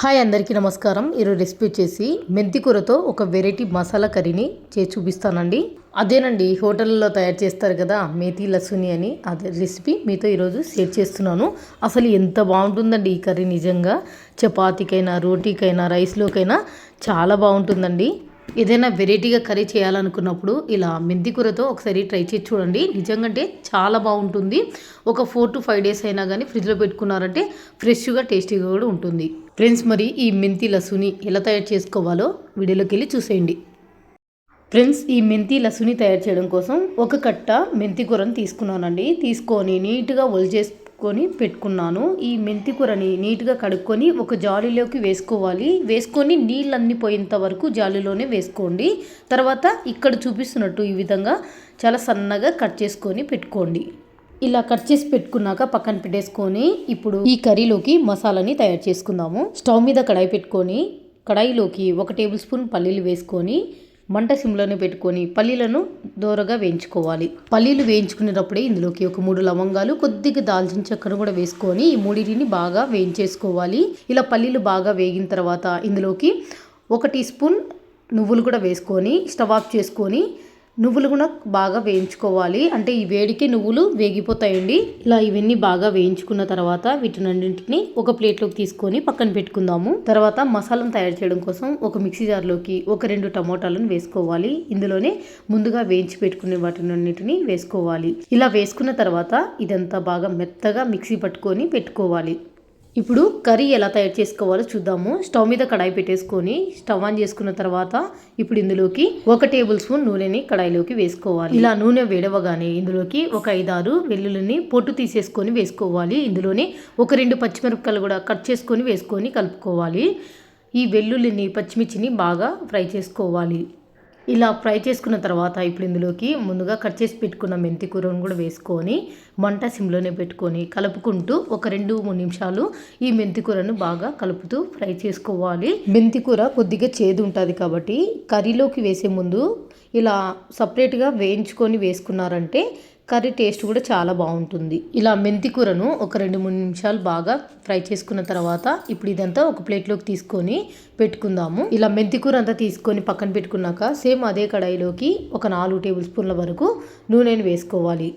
Hi అందరికీ నమస్కారం. ఈరోజు రెసిపీ వచ్చేసి మెంతి కూరతో ఒక వెరైటీ మసాలా కర్రీని చేసి చూపిస్తానండి. అదేనండి హోటల్లో తయారు చేస్తారు కదా మేతి లసుని అని. అదే రెసిపీ మీతో ఈరోజు షేర్ చేస్తున్నాను. అసలు ఎంత బాగుంటుందండి ఈ కర్రీ నిజంగా. చపాతీకైనా రోటీకైనా రైస్లోకైనా చాలా బాగుంటుందండి. ఏదైనా వెరైటీగా కర్రీ చేయాలనుకున్నప్పుడు ఇలా మెంతి కూరతో ఒకసారి ట్రై చేసి చూడండి. నిజంగా చాలా బాగుంటుంది. ఒక ఫోర్ టు ఫైవ్ డేస్ అయినా కానీ ఫ్రిడ్జ్లో పెట్టుకున్నారంటే ఫ్రెష్గా టేస్టీగా కూడా ఉంటుంది. ఫ్రెండ్స్ మరి ఈ మెంతి లస్సుని ఎలా తయారు చేసుకోవాలో వీడియోలోకి వెళ్ళి చూసేయండి. ఫ్రెండ్స్ ఈ మెంతి లస్సుని తయారు చేయడం కోసం ఒక కట్ట మెంతి కూరని తీసుకున్నానండి. తీసుకొని నీట్గా ఒలిచేసి కొని పెట్టుకున్నాను. ఈ మెంతి కూరని నీట్గా కడుక్కొని ఒక జాలీలోకి వేసుకోవాలి. వేసుకొని నీళ్ళన్నీ పోయేంత వరకు జాలీలోనే వేసుకోండి. తర్వాత ఇక్కడ చూపిస్తున్నట్టు ఈ విధంగా చాలా సన్నగా కట్ చేసుకొని పెట్టుకోండి. ఇలా కట్ చేసి పెట్టుకున్నాక పక్కన పెట్టేసుకొని ఇప్పుడు ఈ కర్రీలోకి మసాలాని తయారు చేసుకుందాము. స్టవ్ మీద కడాయి పెట్టుకొని కడాయిలోకి ఒక టేబుల్ స్పూన్ పల్లీలు వేసుకొని మంట సిమ్లోనే పెట్టుకొని పల్లీలను దోరగా వేయించుకోవాలి. పల్లీలు వేయించుకునేటప్పుడే ఇందులోకి ఒక మూడు లవంగాలు కొద్దిగా దాల్చిన చెక్కను కూడా వేసుకొని ఈ మూడింటిని బాగా వేయించేసుకోవాలి. ఇలా పల్లీలు బాగా వేగిన తర్వాత ఇందులోకి ఒక టీ స్పూన్ నువ్వులు కూడా వేసుకొని స్టవ్ ఆఫ్ చేసుకొని నువ్వులు కూడా బాగా వేయించుకోవాలి. అంటే ఈ వేడికి నువ్వులు వేగిపోతాయండి. ఇలా ఇవన్నీ బాగా వేయించుకున్న తర్వాత వీటినన్నింటిని ఒక ప్లేట్లోకి తీసుకొని పక్కన పెట్టుకుందాము. తర్వాత మసాలాను తయారు చేయడం కోసం ఒక మిక్సీ జార్లోకి ఒక రెండు టమోటాలను వేసుకోవాలి. ఇందులోనే ముందుగా వేయించి పెట్టుకునే వాటినన్నింటిని వేసుకోవాలి. ఇలా వేసుకున్న తర్వాత ఇదంతా బాగా మెత్తగా మిక్సీ పట్టుకొని పెట్టుకోవాలి. ఇప్పుడు కర్రీ ఎలా తయారు చేసుకోవాలో చూద్దాము. స్టవ్ మీద కడాయి పెట్టేసుకొని స్టవ్ ఆన్ చేసుకున్న తర్వాత ఇప్పుడు ఇందులోకి ఒక టేబుల్ స్పూన్ నూనెని కడాయిలోకి వేసుకోవాలి. ఇలా నూనె వేడవగానే ఇందులోకి ఒక ఐదారు వెల్లుల్లిని పొట్టు తీసేసుకొని వేసుకోవాలి. ఇందులోనే ఒక రెండు పచ్చిమిరపకాయలు కూడా కట్ చేసుకొని వేసుకొని కలుపుకోవాలి. ఈ వెల్లుల్లిని పచ్చిమిర్చిని బాగా ఫ్రై చేసుకోవాలి. ఇలా ఫ్రై చేసుకున్న తర్వాత ఇప్పుడు ఇందులోకి ముందుగా కట్ చేసి పెట్టుకున్న మెంతి కూరను కూడా వేసుకొని మంట సిమ్లోనే పెట్టుకొని కలుపుకుంటూ ఒక రెండు మూడు నిమిషాలు ఈ మెంతి కూరను బాగా కలుపుతూ ఫ్రై చేసుకోవాలి. మెంతి కూర కొద్దిగా చేదు ఉంటుంది కాబట్టి కర్రీలోకి వేసే ముందు ఇలా సపరేట్గా వేయించుకొని వేసుకున్నారంటే కర్రీ టేస్ట్ కూడా చాలా బాగుంటుంది. ఇలా మెంతి కూరను ఒక రెండు మూడు నిమిషాలు బాగా ఫ్రై చేసుకున్న తర్వాత ఇప్పుడు ఇదంతా ఒక ప్లేట్లోకి తీసుకొని పెట్టుకుందాము. ఇలా మెంతి కూర అంతా తీసుకొని పక్కన పెట్టుకున్నాక సేమ్ అదే కడాయిలోకి ఒక నాలుగు టేబుల్ స్పూన్ల వరకు నూనెను వేసుకోవాలి.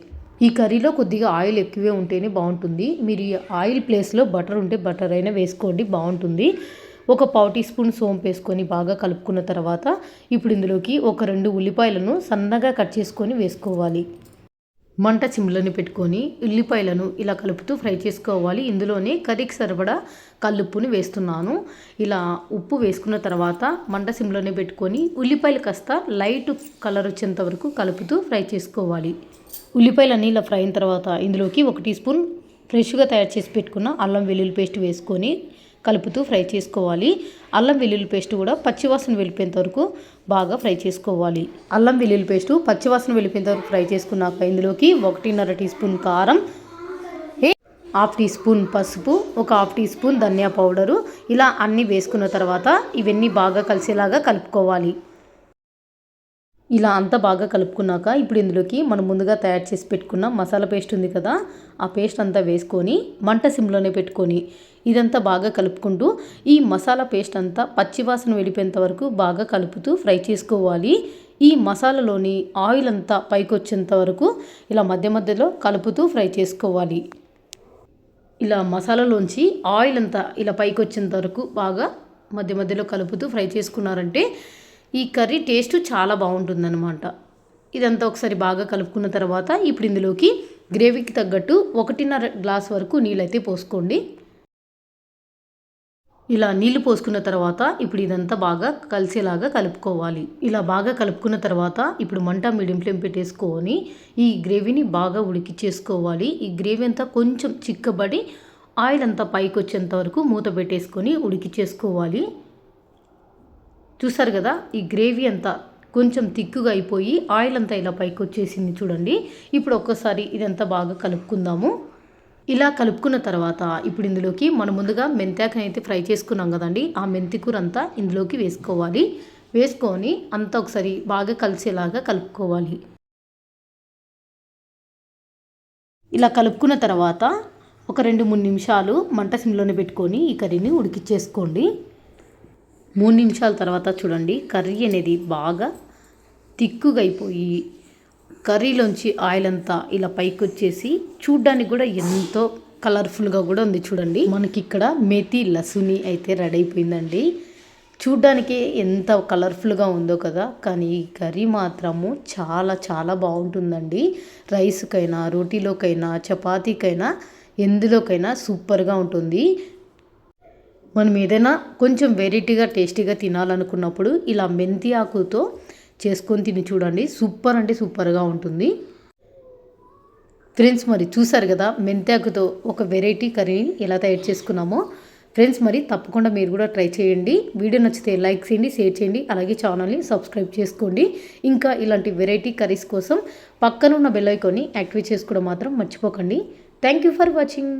ఈ కర్రీలో కొద్దిగా ఆయిల్ ఎక్కువే ఉంటేనే బాగుంటుంది. మీరు ఈ ఆయిల్ ప్లేస్లో బటర్ ఉంటే బటర్ అయినా వేసుకోండి బాగుంటుంది. ఒక పావు టీ స్పూన్ సోంపు వేసుకొని బాగా కలుపుకున్న తర్వాత ఇప్పుడు ఇందులోకి ఒక రెండు ఉల్లిపాయలను సన్నగా కట్ చేసుకొని వేసుకోవాలి. మంట చిమ్లని పెట్టుకొని ఉల్లిపాయలను ఇలా కలుపుతూ ఫ్రై చేసుకోవాలి. ఇందులోనే కర్రీకి సరిపడా కల్లుప్పుని వేస్తున్నాను. ఇలా ఉప్పు వేసుకున్న తర్వాత మంట సిమ్లోనే పెట్టుకొని ఉల్లిపాయలు కాస్త లైట్ కలర్ వచ్చేంత వరకు కలుపుతూ ఫ్రై చేసుకోవాలి. ఉల్లిపాయలన్నీ ఇలా ఫ్రై అయిన తర్వాత ఇందులోకి ఒక టీ స్పూన్ ఫ్రెష్గా తయారు చేసి పెట్టుకున్న అల్లం వెల్లుల్లి పేస్ట్ వేసుకొని కలుపుతూ ఫ్రై చేసుకోవాలి. అల్లం వెల్లుల్లి పేస్ట్ కూడా పచ్చివాసన వెళ్ళిపోయేంత వరకు బాగా ఫ్రై చేసుకోవాలి. అల్లం వెల్లుల్లి పేస్ట్ పచ్చివాసన వెళ్ళిపోయేంత వరకు ఫ్రై చేసుకున్నాక ఇందులోకి ఒకటిన్నర టీ స్పూన్ కారం హాఫ్ టీ స్పూన్ పసుపు ఒక హాఫ్ టీ స్పూన్ ధనియా పౌడరు. ఇలా అన్నీ వేసుకున్న తర్వాత ఇవన్నీ బాగా కలిసేలాగా కలుపుకోవాలి. ఇలా అంతా బాగా కలుపుకున్నాక ఇప్పుడు ఇందులోకి మనం ముందుగా తయారు చేసి పెట్టుకున్న మసాలా పేస్ట్ ఉంది కదా ఆ పేస్ట్ అంతా వేసుకొని మంట సిమ్లోనే పెట్టుకొని ఇదంతా బాగా కలుపుకుంటూ ఈ మసాలా పేస్ట్ అంతా పచ్చివాసన వెళ్ళిపోయేంత వరకు బాగా కలుపుతూ ఫ్రై చేసుకోవాలి. ఈ మసాలాలోని ఆయిల్ అంతా పైకి వచ్చేంత వరకు ఇలా మధ్య మధ్యలో కలుపుతూ ఫ్రై చేసుకోవాలి. ఇలా మసాలాలోంచి ఆయిల్ అంతా ఇలా పైకి వచ్చేంత వరకు బాగా మధ్య మధ్యలో కలుపుతూ ఫ్రై చేసుకున్నారంటే ఈ కర్రీ టేస్ట్ చాలా బాగుంటుందన్నమాట. ఇదంతా ఒకసారి బాగా కలుపుకున్న తర్వాత ఇప్పుడు ఇందులోకి గ్రేవీకి తగ్గట్టు ఒకటిన్నర గ్లాస్ వరకు నీళ్ళైతే పోసుకోండి. ఇలా నీళ్ళు పోసుకున్న తర్వాత ఇప్పుడు ఇదంతా బాగా కలిసేలాగా కలుపుకోవాలి. ఇలా బాగా కలుపుకున్న తర్వాత ఇప్పుడు మంట మీడియం ఫ్లేమ్ పెట్టేసుకొని ఈ గ్రేవీని బాగా ఉడికిచ్చేసుకోవాలి. ఈ గ్రేవీ అంతా కొంచెం చిక్కబడి ఆయిల్ అంతా పైకి వచ్చేంత వరకు మూత పెట్టేసుకొని ఉడికిచ్చేసుకోవాలి. చూసారు కదా ఈ గ్రేవీ అంతా కొంచెం తిక్కుగా అయిపోయి ఆయిల్ అంతా ఇలా పైకి వచ్చేసింది చూడండి. ఇప్పుడు ఒక్కసారి ఇదంతా బాగా కలుపుకుందాము. ఇలా కలుపుకున్న తర్వాత ఇప్పుడు ఇందులోకి మనం ముందుగా మెంతాకని అయితే ఫ్రై చేసుకున్నాం కదండి. ఆ మెంతి కూర అంతా ఇందులోకి వేసుకోవాలి. వేసుకొని అంతా ఒకసారి బాగా కలిసేలాగా కలుపుకోవాలి. ఇలా కలుపుకున్న తర్వాత ఒక రెండు మూడు నిమిషాలు మంట సిమ్లోనే పెట్టుకొని ఈ కర్రీని ఉడికిచ్చేసుకోండి. మూడు నిమిషాల తర్వాత చూడండి. కర్రీ అనేది బాగా తిక్కుగైపోయి అయిపోయి కర్రీలోంచి ఆయిల్ అంతా ఇలా పైకి వచ్చేసి చూడ్డానికి కూడా ఎంతో కలర్ఫుల్గా కూడా ఉంది చూడండి. మనకి ఇక్కడ మేతి లసుని అయితే రెడీ అయిపోయిందండి. చూడ్డానికి ఎంత కలర్ఫుల్గా ఉందో కదా. కానీ ఈ కర్రీ మాత్రము చాలా చాలా బాగుంటుందండి. రైస్కైనా రోటీలోకైనా చపాతీకైనా ఎందులోకైనా సూపర్గా ఉంటుంది. మనం ఏదైనా కొంచెం వెరైటీగా టేస్టీగా తినాలనుకున్నప్పుడు ఇలా మెంతి ఆకుతో చేసుకొని తిని చూడండి. సూపర్ అంటే సూపర్గా ఉంటుంది. ఫ్రెండ్స్ మరి చూసారు కదా మెంతాకుతో ఒక వెరైటీ కర్రీని ఎలా తయారు చేసుకున్నామో. ఫ్రెండ్స్ మరి తప్పకుండా మీరు కూడా ట్రై చేయండి. వీడియో నచ్చితే లైక్ చేయండి షేర్ చేయండి అలాగే ఛానల్ని సబ్స్క్రైబ్ చేసుకోండి. ఇంకా ఇలాంటి వెరైటీ కర్రీస్ కోసం పక్కన ఉన్న బెల్ ఐకాన్ని యాక్టివేట్ చేసుకోవడం మాత్రం మర్చిపోకండి. Thank you for watching.